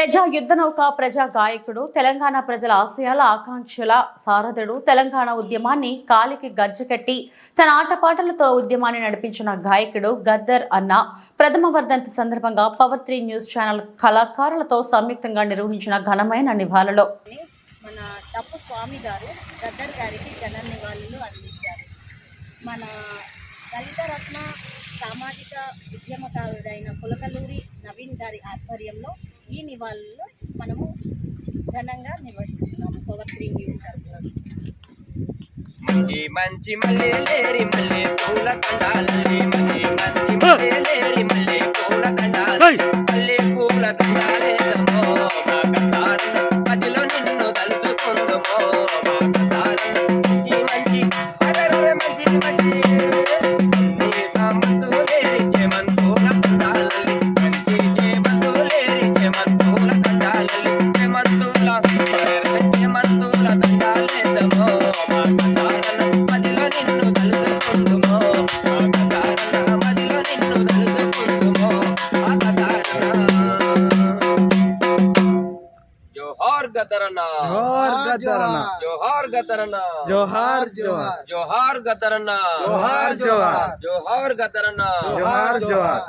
ప్రజా యుద్ధ నౌక ప్రజా గాయకుడు తెలంగాణ ప్రజల ఆశయాల ఆకాంక్షల సారథుడు తెలంగాణ ఉద్యమాన్ని కాలికి గజ్జకట్టి తన ఆటపాటలతో ఉద్యమాన్ని నడిపించిన గాయకుడు గద్దర్ అన్న. ప్రథమ వర్ధంతి సందర్భంగా పవర్ త్రీ న్యూస్ ఛానల్ కళాకారులతో సంయుక్తంగా నిర్వహించిన ఘనమైన నివాళులు. మన డప్పు స్వామి గారు గద్దర్ గారికి ఘన నివాళులు అందించారు మన దళిత రత్న సామాజిక ఉద్యమకారుడైన కులకలూరి నవీన్ గారి ఆధ్వర్యంలో ఈ నివాళులు మనము ఘనంగా నిర్వహిస్తున్నాము పవర్ త్రీ న్యూస్ తరఫున మంచి మంచి మల్లె మల్లె పూల కండాలి చేమంతుల కండాలే తమ్మో మా కండాలి మదిలో నిన్ను తలుచుకుందుమో. మా కండాలి మదిలో నిన్ను తలుచుకుందుమో. మా కండాలి జోహార్ గదరన్న జోహార్ జోహార్ జోహార్ జోహార్. జోహార్ గదరన్న జోహార్ జోహార్. జోహార్ గదరన్న జోహార్ జోహార్.